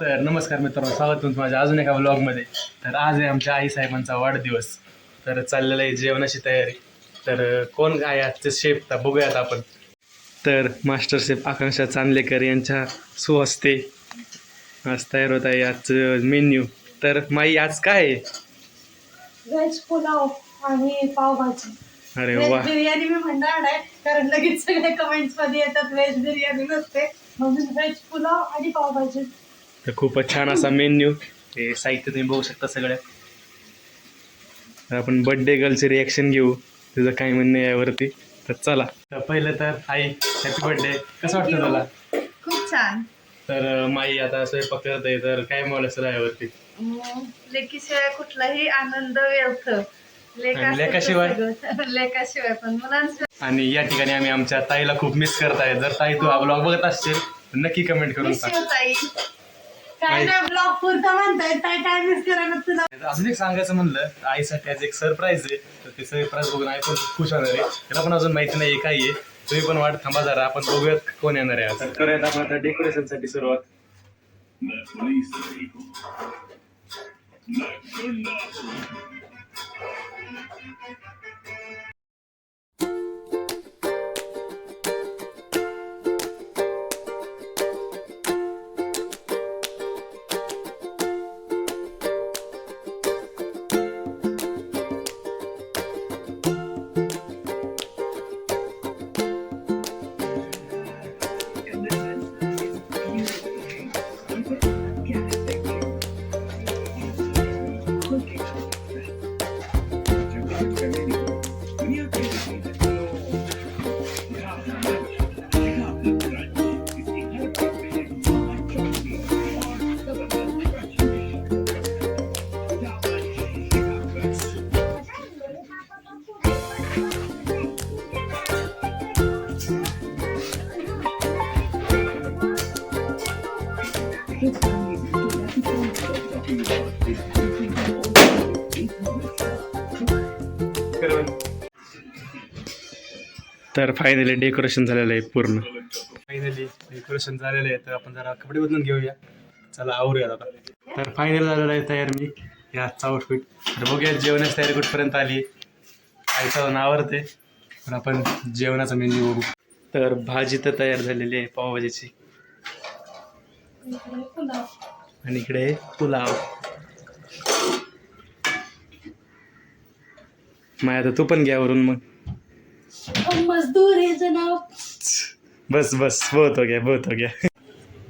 तर नमस्कार मित्रांनो स्वागत तुमचं माझ्या अजून एका ब्लॉगमध्ये तर आज आहे आमच्या आई साहेबांचा वाढदिवस. तर चाललेलं आहे जेवणाची तयारी. तर कोण आहे आजचे शेफ तर बघूयात आपण. तर मास्टर शेफ आकांक्षा चांदलेकर यांच्या सुहस्ते आज तयार होत आहे आजचं मेन्यू तर माई आज काय आहे? व्हेज पुलाव आणि पावभाजी. अरे व्हेज वा. बिर्याणी मी म्हणणार नाही कारण लगेच सगळे कमेंट्समध्ये येतात व्हेज बिर्याणी नसते. म्हणून व्हेज पुलाव आणि पावभाजी. तर खूपच छान असा मेन्यू हे साहित्य तुम्ही बघू शकता सगळ्या तर आपण बड्डे गर्लचे रिॲक्शन घेऊ. तुझं काय म्हणणं आहे यावरती. तर चला. तर पहिलं तर आई हॅपी बर्थडे कसं वाटतं तुला? खूप छान. तर माई आता स्वयंपाक करत आहे तर काय मॉल असेल यावरती लेकीशिवाय कुठलाही आनंद व्यर्थ. लेक आणि लेकाशिवाय? लेकाशिवाय पण मुलांशिवाय. आणि या ठिकाणी आम्ही आमच्या ताईला खूप मिस करत आहे जर ताई तू हा ब्लॉग बघत असशील तर नक्की कमेंट करून मिस सांग. यू ताई. काय नाही ब्लॉग पुरता म्हणताय. ताई काय मिस करा तुला? अजून एक सांगायचं म्हणलं आईसाठी आज एक सरप्राईज आहे. तर ते सरप्राईज बघून आई पण खूप खुश होणार आहे. त्याला पण अजून माहिती नाही काय आहे. तुम्ही पण वाट थांबा जरा आपण बघूयात कोण येणार आहे आता करूयात आपण आता डेकोरेशनसाठी सुरुवात. तर फायनली डेकोरेशन झालेलं आहे पूर्ण. फायनली डेकोरेशन झालेलं आहे तर आपण जरा कपडे बदलून घेऊया. चला आवरूयात आता. तर फायनल झालेलं आहे तयार मी या आजचा आउटफिट तर बघूया जेवणाची तयारी कुठपर्यंत आली. आईचा आवडते पण आपण जेवणाचा मेन्यू बघू. तर भाजी तर तयार झालेली आहे पावभाजीची. आणि इकडे पुलाव. माय आता तू पण घ्या वरून मग. मजदूर हे जनाव. बस बस बहुत हो गया बहुत हो गया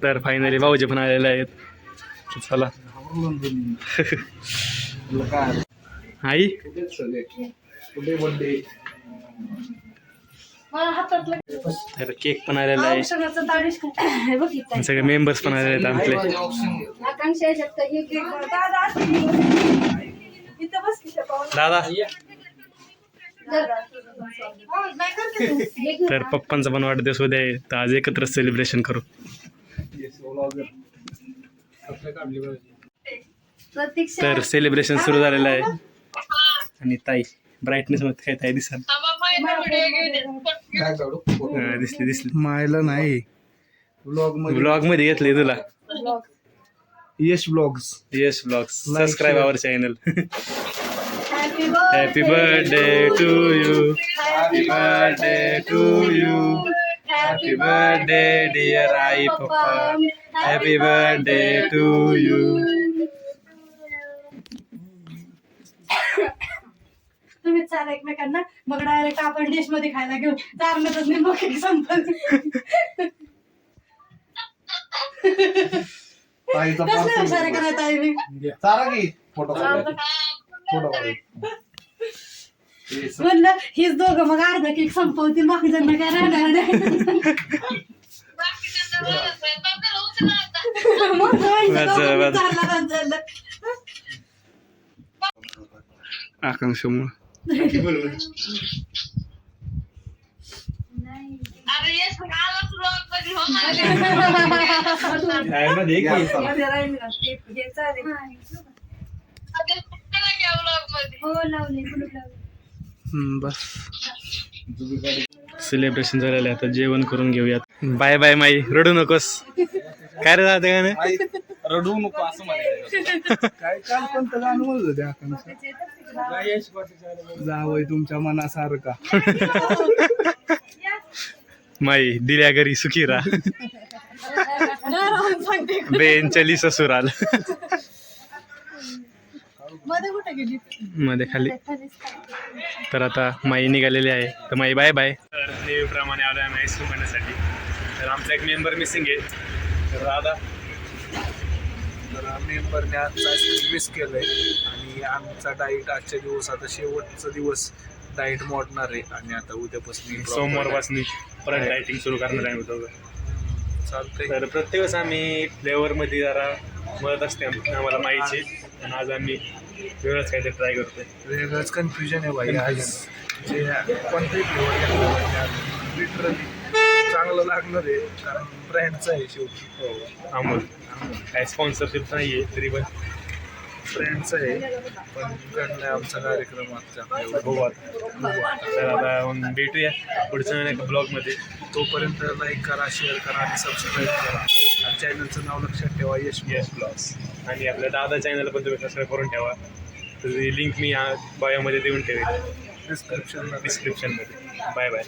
तर फायनली भाऊजी पण आलेले आहेत. तर चला. आई? तर केक पण आलेला आहे. हे सगळे मेंबर्स पण आलेले आहेत केक दादा. तर पप्पांचा पण वाढदिवस उद्या आहे. तर आज एकत्र सेलिब्रेशन करू. तर सेलिब्रेशन सुरू झालेलं आहे. आणि ताई. ब्राईटनेस मध्ये काय ताई दिसा दिसली दिसली. मायला नाही. ब्लॉगमध्ये. ब्लॉगमध्ये घेतले तुला. Yash blogs Yash blog subscribe our channel happy happy birthday to you happy birthday to you happy birthday dear आई पप्पा हॅपी बर्थडे टू यू चाल एकमेकांना मग डायरेक्ट आपण डिशमध्ये खायला घेऊ? चारण्यातच निंबू केक संपल ताईचा कसले हुशारे करायचं आहे मी चारा की फोटो फोटो म्हणलं हीच दोघं मग अर्धा केक संपवतील बाकी जण काय राहणार नाही. मग दोघं. आकांक्षामुळे. बस. सेलिब्रेशन झालेलं आहे. आता जेवण करून घेऊयात. बाय बाय माई. रडू नकोस. काय रे जाते का रडू नको असं म्हणायचं. काय काल पण आकांक्षा. जावय तुमच्या मनासारखा. माई दिल्या घरी सुखी राहा राहून सांगते बेन चली ससुराल. मध्ये कुठे गेली? मध्ये खाली. तर आता माई निघालेली आहे. तर माई बाय बाय तर नेहमीप्रमाणे आलो आहे आईस्क्रीम खाण्यासाठी तर आमचा एक मेंबर मिसिंग आहे. तर दादा तर मेंबरने आजचा मिस केलंय. आणि आमचा डाईट आजच्या दिवस आता शेवटचा दिवस डाईट मोडणार आहे. आणि आता उद्यापासून सोमवारपासून परत डायटिंग सुरू करणार आहे दोघं. चालतंय. तर प्रत्येक वेळेस आम्ही फ्लेवरमध्ये जरा मदत असते आम- आम्हाला माहिती आणि आज आम्ही वेगळंच काहीतरी ट्राय करतोय. वेगळंच कन्फ्युजन आहे भाई आज. जे कोणताही फ्लेवर घेतला लिटरली चांगलं लागणार आहे कारण ब्रँडचं आहे शेवटी. हो. अमोल. काय स्पॉन्सरशिप नाही आहे तरी पण. ब्रँडचं आहे पण घडलाय आमचा कार्यक्रम आजचा बघू आता. तर आता मग भेटूया पुढच्या एका ब्लॉगमध्ये तोपर्यंत लाईक करा शेअर करा आणि सबस्क्राईब करा. आणि चॅनलचं नाव लक्षात ठेवा यश यस ब्लॉग्स आणि आपल्या दादा चॅनल पण तुम्ही सबस्क्राईब करून ठेवा. तर लिंक मी या बायोमध्ये देऊन ठेवेल. डिस्क्रिप्शनला डिस्क्रिप्शनमध्ये बाय बाय